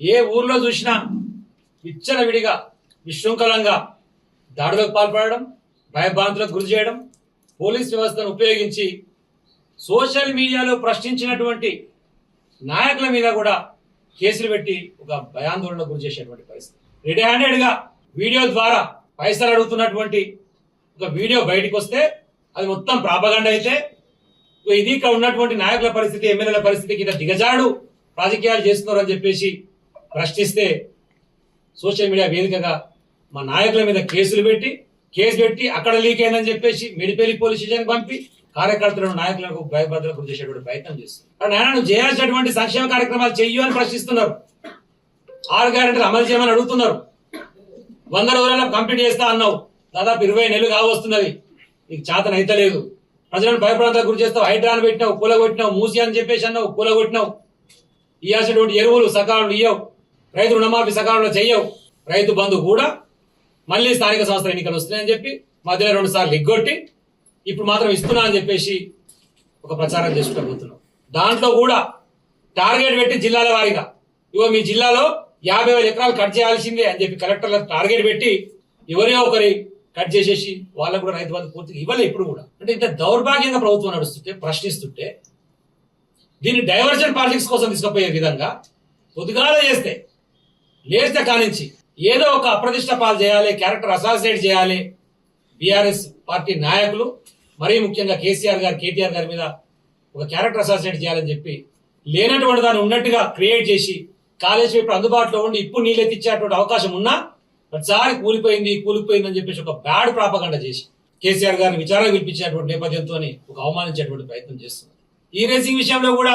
ఏ ఊర్లో చూసినా విచ్చల విడిగా విశృంఖలంగా దాడులకు పాల్పడడం భయభ్రాంతులకు గురి చేయడం పోలీస్ వ్యవస్థను ఉపయోగించి సోషల్ మీడియాలో ప్రశ్నించినటువంటి నాయకుల మీద కూడా కేసులు పెట్టి ఒక భయాందోళనకు గురి చేసేటువంటి పరిస్థితి. రెడీ హ్యాండెడ్గా వీడియో ద్వారా పైసలు అడుగుతున్నటువంటి ఒక వీడియో బయటకు వస్తే అది మొత్తం ప్రాపగండ అయితే ఇది ఇక్కడ ఉన్నటువంటి నాయకుల పరిస్థితి ఎమ్మెల్యేల పరిస్థితికి ఇక దిగజాడు రాజకీయాలు చేస్తున్నారు అని చెప్పేసి ప్రశ్నిస్తే సోషల్ మీడియా వేదికగా మా నాయకుల మీద కేసులు పెట్టి కేసు పెట్టి అక్కడ లీక్ అయిందని చెప్పేసి మెడిపల్లి పోలీస్ స్టేషన్ పంపి కార్యకర్తలను నాయకులకు భయభద్రకు గురి చేసేటువంటి ప్రయత్నం చేస్తున్నారు నాయన నువ్వు చేయాల్సినటువంటి సంక్షేమ కార్యక్రమాలు చెయ్యు అని ప్రశ్నిస్తున్నారు. ఆరు గ్యారెంటీలు అమలు చేయమని అడుగుతున్నారు. వంద రోజులలో కంప్లీట్ చేస్తా అన్నావు. దాదాపు ఇరవై నెలలు కావస్తున్నది నీకు చేతన అయితే లేదు. ప్రజలను భయప్రాంతాలకు గురి చేస్తావు. హైడ్రాన్ పెట్టినావు కూలగొట్టినావు మూసి అని చెప్పేసి అన్నావు కూలగొట్టినావు ఇవ్వాల్సినటువంటి ఎరువులు సకాలంలో ఇయ్యవు. రైతు రుణమాఫీ సకాలంలో చెయ్యవు. రైతు బంధు కూడా మళ్ళీ స్థానిక సంస్థల ఎన్నికలు వస్తున్నాయని చెప్పి మధ్యలో రెండు సార్లు ఎగ్గొట్టి ఇప్పుడు మాత్రం ఇస్తున్నా అని చెప్పేసి ఒక ప్రచారం చేసుకుంటూ దాంట్లో కూడా టార్గెట్ పెట్టి జిల్లాల వారీగా ఇగో మీ జిల్లాలో యాభై వేల ఎకరాలు కట్ చేయాల్సిందే అని చెప్పి కలెక్టర్లకు టార్గెట్ పెట్టి ఎవరియో ఒకరి కట్ చేసేసి వాళ్ళకు కూడా రైతు బంధు పూర్తిగా ఇవ్వలే ఇప్పుడు కూడా. అంటే ఇంత దౌర్భాగ్యంగా ప్రభుత్వం నడుస్తుంటే ప్రశ్నిస్తుంటే దీన్ని డైవర్జన్ పాలిటిక్స్ కోసం తీసుకుపోయే విధంగా పొద్దుగాల చేస్తే లేస్తే కానించి. ఏదో ఒక అప్రతిష్ట పాలు చేయాలి క్యారెక్టర్ అసాసినేట్ చేయాలి. బీఆర్ఎస్ పార్టీ నాయకులు మరీ ముఖ్యంగా కేసీఆర్ గారు కేటీఆర్ గారి మీద ఒక క్యారెక్టర్ అసాసినేట్ చేయాలని చెప్పి లేనటువంటి దాన్ని ఉన్నట్టుగా క్రియేట్ చేసి కాలేజ్ ఇప్పుడు అందుబాటులో ఉండి ఇప్పుడు నీళ్ళెత్తిచ్చేటువంటి అవకాశం ఉన్నా ప్రతిసారి కూలిపోయింది కూలిపోయింది అని చెప్పేసి ఒక బ్యాడ్ ప్రాపగండ చేసి కేసీఆర్ గారిని విచారణ పిలిపించేటువంటి నేపథ్యంతో ఒక అవమానించేటువంటి ప్రయత్నం చేస్తున్నారు. ఈ రేసింగ్ విషయంలో కూడా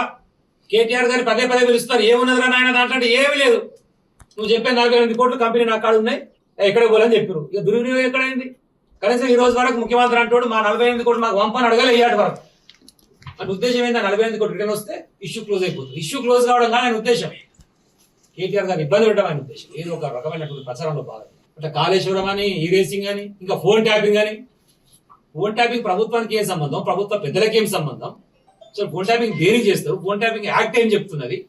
కేటీఆర్ గారి పదే పదే పిలుస్తారు. ఏమున్నదిరా నాయన దాంట్లో ఏమీ లేదు. నువ్వు చెప్పే నలభై ఎనిమిది కోట్లు కంపెనీ నా కాడ ఉన్నాయి. ఎక్కడ పోలని చెప్పారు ఇక దుర్వినియోగం ఎక్కడైంది? కనీసం ఈ రోజు వరకు ముఖ్యమంత్రి అంటాడు మా నలభై ఎనిమిది కోట్లు మాకు వంపని అడగాలి ఇయ్యాడు వరకు. అంటే ఉద్దేశం ఏంటంటే నలభై ఎనిమిది కోట్లు రిటర్న్ వస్తే ఇష్యూ క్లోజ్ అయిపోతుంది. ఇష్యూ క్లోజ్ కావడం కానీ ఆయన ఉద్దేశం. కేటీఆర్ గారు ఇబ్బంది పెట్టడం ఆయన ఉద్దేశం. ఏదో ఒక రకమైనటువంటి ప్రచారంలో భాగం అంటే కాళేశ్వరం అని ఈ రేసింగ్ అని ఇంకా ఫోన్ ట్యాపింగ్ అని. ఫోన్ ట్యాపింగ్ ప్రభుత్వానికి ఏం సంబంధం? ప్రభుత్వ పెద్దలకి ఏం సంబంధం? సో ఫోన్ ట్యాపింగ్ దేనికి చేస్తారు? ఫోన్ ట్యాపింగ్ యాక్ట్ ఏం చెప్తున్నది?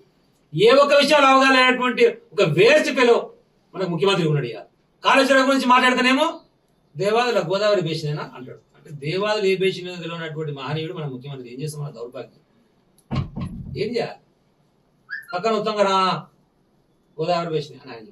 ఏ ఒక్క విషయాలు అవగాహనటువంటి ఒక వేస్ట్ పిలో మనకు ముఖ్యమంత్రి ఉన్నాడు ఇక కాళేశ్వరం గురించి మాట్లాడితేనేమో? దేవాదుల గోదావరి బేసినేనా అంటాడు. అంటే దేవాదులు ఏ బేసిన తెలియనటువంటి మహనీయుడు మన ముఖ్యమంత్రి? ఏం చేస్తాం మన దౌర్భాగ్యం? ఏం చేయాలి? పక్కన ఉత్తంగా రా గోదావరి బేసినే అని ఆయన